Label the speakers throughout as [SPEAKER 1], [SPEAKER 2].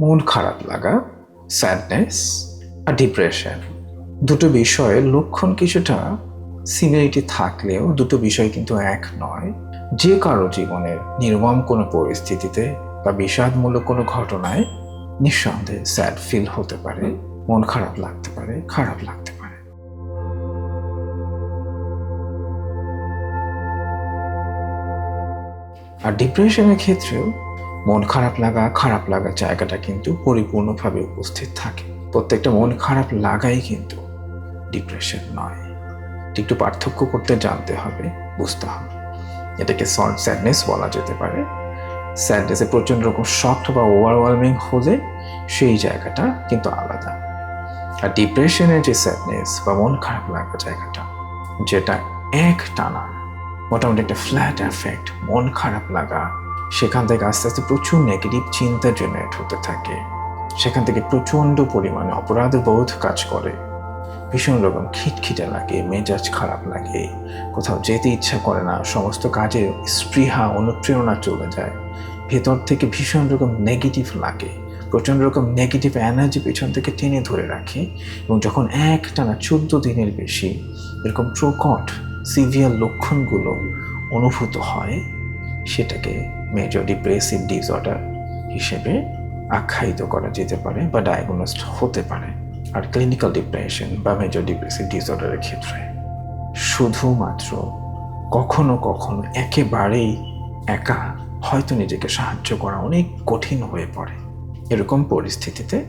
[SPEAKER 1] মন খারাপ লাগা স্যাডনেস আর ডিপ্রেশন দুটো বিষয়ের লক্ষণ কিছুটা সিমিলারিটি থাকলেও দুটো বিষয় কিন্তু এক নয়। যে কারও জীবনের নির্মম কোনো পরিস্থিতিতে বা বিষাদমূলক কোনো ঘটনায় নিঃসন্দেহে স্যাড ফিল হতে পারে, মন খারাপ লাগতে পারে, খারাপ লাগতে পারে। আর ডিপ্রেশনের ক্ষেত্রেও মন খারাপ লাগা খারাপ লাগা জায়গাটা কিন্তু পরিপূর্ণভাবে উপস্থিত থাকে। প্রত্যেকটা মন খারাপ লাগাই কিন্তু ডিপ্রেশন নয়। একটু পার্থক্য করতে জানতে হবে, বুঝতে হবে। এটাকে সল্ট স্যাডনেস বলা যেতে পারে। স্যাডনেসে প্রচণ্ড রকম শক্ট বা ওভারওয়েলমিং হলে সেই জায়গাটা কিন্তু আলাদা। আর ডিপ্রেশনের যে স্যাডনেস বা মন খারাপ লাগা জায়গাটা, যেটা এক টানা মোটামুটি একটা ফ্ল্যাট এফেক্ট মন খারাপ লাগা সেখান থেকে আস্তে আস্তে প্রচুর নেগেটিভ চিন্তা জেনারেট হতে থাকে। সেখান থেকে প্রচণ্ড পরিমাণে অপরাধ বোধ কাজ করে। ভীষণ রকম খিটখিটে লাগে, মেজাজ খারাপ লাগে, কোথাও যেতে ইচ্ছা করে না, সমস্ত কাজে স্পৃহা, অনুপ্রেরণা চলে যায়। ভেতর থেকে ভীষণ রকম নেগেটিভ লাগে, প্রচণ্ড রকম নেগেটিভ এনার্জি পেছন থেকে টেনে ধরে রাখে এবং যখন এক টানা চোদ্দ দিনের বেশি এরকম প্রকট সিভিয়ার লক্ষণগুলো অনুভূত হয় সেটাকে মেজর ডিপ্রেসিভ ডিসঅর্ডার হিসেবে আখ্যায়িত করা যেতে পারে বা ডায়াগনোসড হতে পারে আর ক্লিনিক্যাল ডিপ্রেশন বা মেজর ডিপ্রেসিভ ডিসঅর্ডারের ক্ষেত্রে। শুধুমাত্র কখনো কখনো একেবারেই একা হয়তো নিজেকে সাহায্য করা অনেক কঠিন হয়ে পড়ে। এরকম পরিস্থিতিতে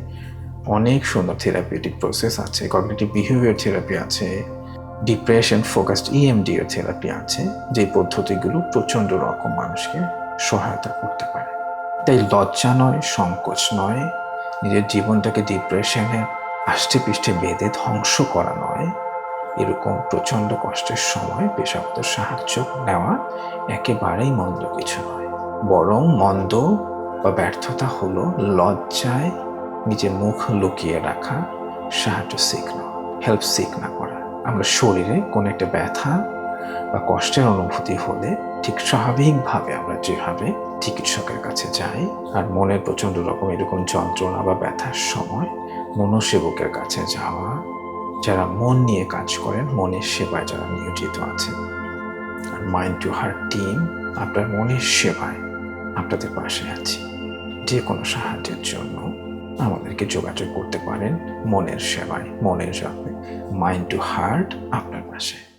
[SPEAKER 1] অনেক সুন্দর থেরাপিউটিক প্রসেস আছে কগনিটিভ বিহেভিয়ার থেরাপি আছে ডিপ্রেশন ফোকাসড ইএমডিএর থেরাপি আছে, যে পদ্ধতিগুলো প্রচণ্ড রকম মানুষকে সহায়তা করতে পারে। তাই লজ্জা নয়, সংকোচ নয়, নিজের জীবনটাকে ডিপ্রেশনের আষ্টে পৃষ্ঠে বেঁধে ধ্বংস করা নয়। এরকম প্রচণ্ড কষ্টের সময় পেশাগত সাহায্য নেওয়া একেবারেই মন্দ কিছু নয়। বরং মন্দ বা ব্যর্থতা হলো লজ্জায় নিজের মুখ লুকিয়ে রাখা সাহায্য সিক না হেল্প সিক না করা। আমরা শরীরে কোনো একটা ব্যথা বা কষ্টের অনুভূতি হলে ঠিক স্বাভাবিকভাবে আমরা যেভাবে চিকিৎসকের কাছে যাই, আর মনের প্রচণ্ড রকম এরকম যন্ত্রণা বা ব্যথার সময় মনসেবকের কাছে যাওয়া, যারা মন নিয়ে কাজ করেন, মনের সেবায় যারা নিয়োজিত আছেন। আর মাইন্ড টু হার্ট টিম আপনার মনের সেবায় আপনাদের পাশে আছি। যে কোনো সাহায্যের জন্য আমাদেরকে যোগাযোগ করতে পারেন মনের সেবায় মনের সাথে মাইন্ড টু হার্ট আপনার পাশে।